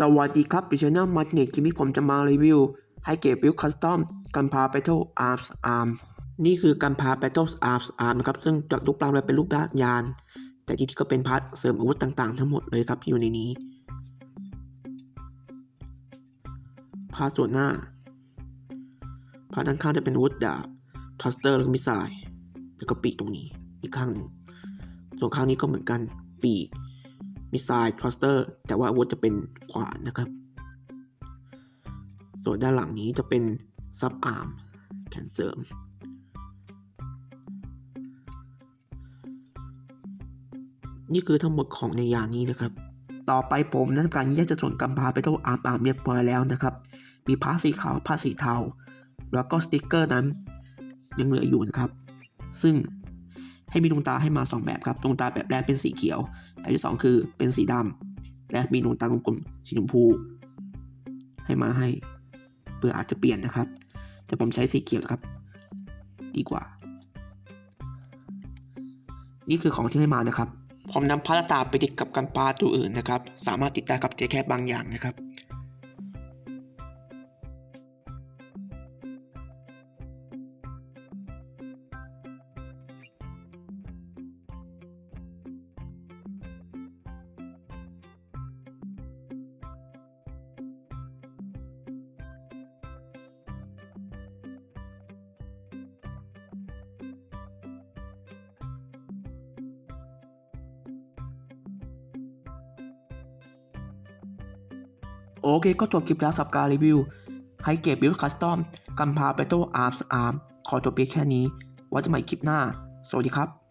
สวัสดีครับดิฉันมาร์ติเนตคลิปนี้ผมจะมารีวิวให้เก็บบิลคัสตอมกันพา Battle Arms Arm นี่คือกันพา Battle Arms Arm นะครับซึ่งจากรูปร่างแล้วเป็นรูปด้านยาน แต่จริงๆก็เป็นพาร์ทเสริมอาวุธต่างๆ ทั้งหมดเลยครับที่อยู่ในนี้ พาร์ทส่วนหน้า พาร์ทด้านข้างจะเป็นอาวุธดาบทัสเตอร์แล้วก็มิสไซล์แล้วก็ปีกตรงนี้อีกข้างหนึ่งส่วนข้างนี้ก็เหมือนกันปีก มิสไซล์ทรัสเตอร์แต่ว่าอาวุธจะเป็นขวานนะครับ ส่วนด้านหลังนี้จะเป็นซับอาร์มแขนเสริม นี่คือทั้งหมดของในยานนี้นะครับ ต่อไปผมนั้นการแยกจะส่วนกำพาไปเท่าอาร์มอาร์มเรียบร้อยแล้วนะครับ มีผ้าสีขาวผ้าสีเทา แล้วก็สติกเกอร์นั้นยังเหลืออยู่นะครับ ซึ่ง ให้มีดวงตาให้มา 2 แบบครับดวงตาแบบแรกเป็นสีเขียวแบบที่ 2 คือเป็นสีดำและมีดวงตากลมๆสีชมพู ให้มาให้เพื่ออาจจะเปลี่ยนนะครับ แต่ผมใช้สีเขียวครับ ดีกว่า นี่คือของที่ให้มานะครับผมนำพาราตาไปติดกับกันปลาตัวอื่นนะครับ สามารถติดได้กับเจแค่บางอย่างนะครับ โอเคก็จบคลิปแล้วสับการรีวิวให้เก็บบิลคัสตอมกันพาไปโตอาร์มส์อาร์มขอจบเพียงแค่นี้ไว้จะใหม่คลิปหน้า สวัสดีครับ